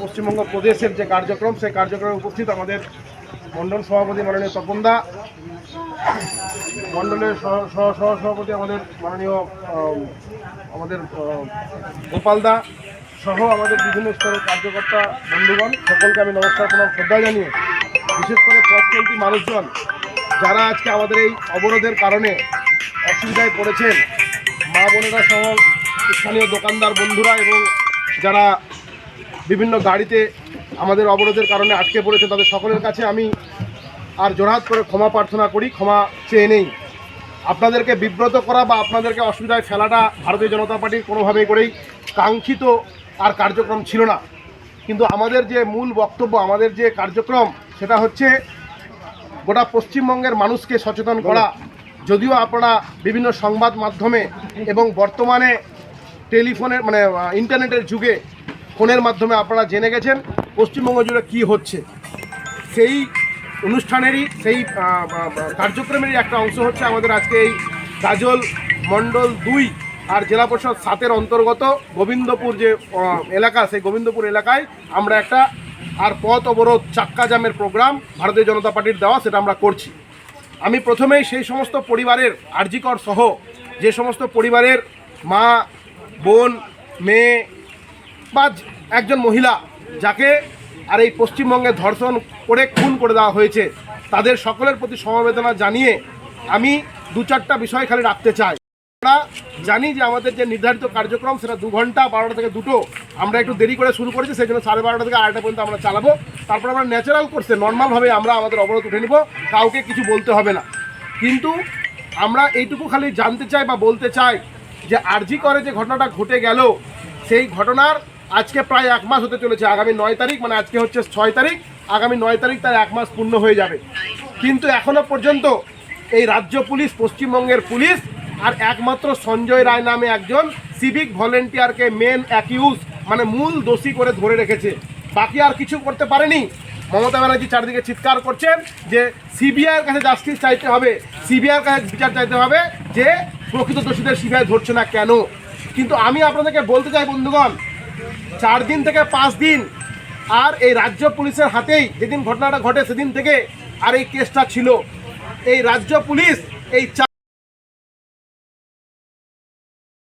পশ্চিমবঙ্গ প্রদেশের যে কার্যক্রম সেই কার্যক্রমে উপস্থিত আমাদের মণ্ডল সভাপতি মাননীয় তপনদা মণ্ডলের সহ- সহ- সহ সভাপতি আমাদের মাননীয় আমাদের আম, গোপালদা সহ আমাদের বিভিন্ন স্তরের কার্যকর্তা বন্ধুগণ সকলকে আমি নমস্কার প্রণাম শ্রদ্ধা জানিয়ে বিশেষ করে চলতি মানুষজন যারা আজকে আমাদের এই অবরোধের কারণে অসুবিধায় পড়েছেন মা বোনেরা সহ স্থানীয় দোকানদার বন্ধুরা এবং যারা বিভিন্ন গাড়িতে আমাদের অবরোধের কারণে আটকে পড়েছে। তাদের সকলের কাছে আমি আর জোরহাত করে ক্ষমা প্রার্থনা করি, ক্ষমা চেয়ে নেই। আপনাদেরকে বিব্রত করা বা আপনাদেরকে অসুবিধায় ফেলাটা ভারতীয় জনতা পার্টির কোনোভাবেই করেই কাঙ্ক্ষিত আর কার্যক্রম ছিল না। কিন্তু আমাদের যে মূল বক্তব্য, আমাদের যে কার্যক্রম, সেটা হচ্ছে গোটা পশ্চিমবঙ্গের মানুষকে সচেতন করা। যদিও আপনারা বিভিন্ন সংবাদ মাধ্যমে এবং বর্তমানে টেলিফোনের মানে ইন্টারনেটের যুগে ফোনের মাধ্যমে আপনারা জেনে গেছেন পশ্চিমবঙ্গ জুড়ে কী হচ্ছে। সেই অনুষ্ঠানেরই, সেই কার্যক্রমেরই একটা অংশ হচ্ছে আমাদের আজকে এই গাজল মণ্ডল দুই আর জেলা পরিষদ সাতের অন্তর্গত গোবিন্দপুর যে এলাকা, সেই গোবিন্দপুর এলাকায় আমরা একটা আর পথ অবরোধ চাক্কা জামের প্রোগ্রাম ভারতীয় জনতা পার্টির দেওয়া, সেটা আমরা করছি। আমি প্রথমেই সেই সমস্ত পরিবারের আর্জিকর সহ যে সমস্ত পরিবারের মা, বোন, মেয়ে বা একজন মহিলা যাকে আর এই পশ্চিমবঙ্গে ধর্ষণ করে খুন করে দেওয়া হয়েছে, তাদের সকলের প্রতি সমবেদনা জানিয়ে আমি দু চারটা বিষয় খালি রাখতে চাই। আমরা জানি যে আমাদের যে নির্ধারিত কার্যক্রম সেটা দু ঘণ্টা, বারোটা থেকে দুটো, আমরা একটু দেরি করে শুরু করেছি, সেই জন্য সাড়ে বারোটা থেকে আড়াইটা পর্যন্ত আমরা চালাবো। তারপর আমরা ন্যাচারাল করছে নর্মালভাবে আমরা আমাদের অবরোধ উঠে নিব, কাউকে কিছু বলতে হবে না। কিন্তু আমরা এইটুকু খালি জানতে চাই বা বলতে চাই যে আরজি করে যে ঘটনাটা ঘটে গেল, সেই ঘটনার আজকে প্রায় এক মাস হতে চলেছে, আগামী নয় তারিখ মানে আজকে হচ্ছে ছয় তারিখ, আগামী নয় তারিখ তার এক মাস পূর্ণ হয়ে যাবে। কিন্তু এখনও পর্যন্ত এই রাজ্য পুলিশ, পশ্চিমবঙ্গের পুলিশ আর একমাত্র সঞ্জয় রায় নামে একজন সিভিক ভলেন্টিয়ারকে মেন অ্যাকিউজ মানে মূল দোষী করে ধরে রেখেছে। বাকি আর কিছু করতে পারেনি। মমতা ব্যানার্জি চারিদিকে চিৎকার করছেন যে সিবিআইয়ের কাছে জাস্টিস চাইতে হবে সিবিআইয়ের কাছে বিচার চাইতে হবে যে প্রকৃত দোষীদের সিবিআই ধরছে না কেন। কিন্তু আমি আপনাদেরকে বলতে চাই, বন্ধুগণ চার দিন থেকে পাঁচ দিন। আর এই রাজ্য পুলিশের হাতেই যেদিন ঘটনাটা ঘটে সেদিন থেকে আর এই কেসটা ছিল। এই রাজ্য পুলিশ এই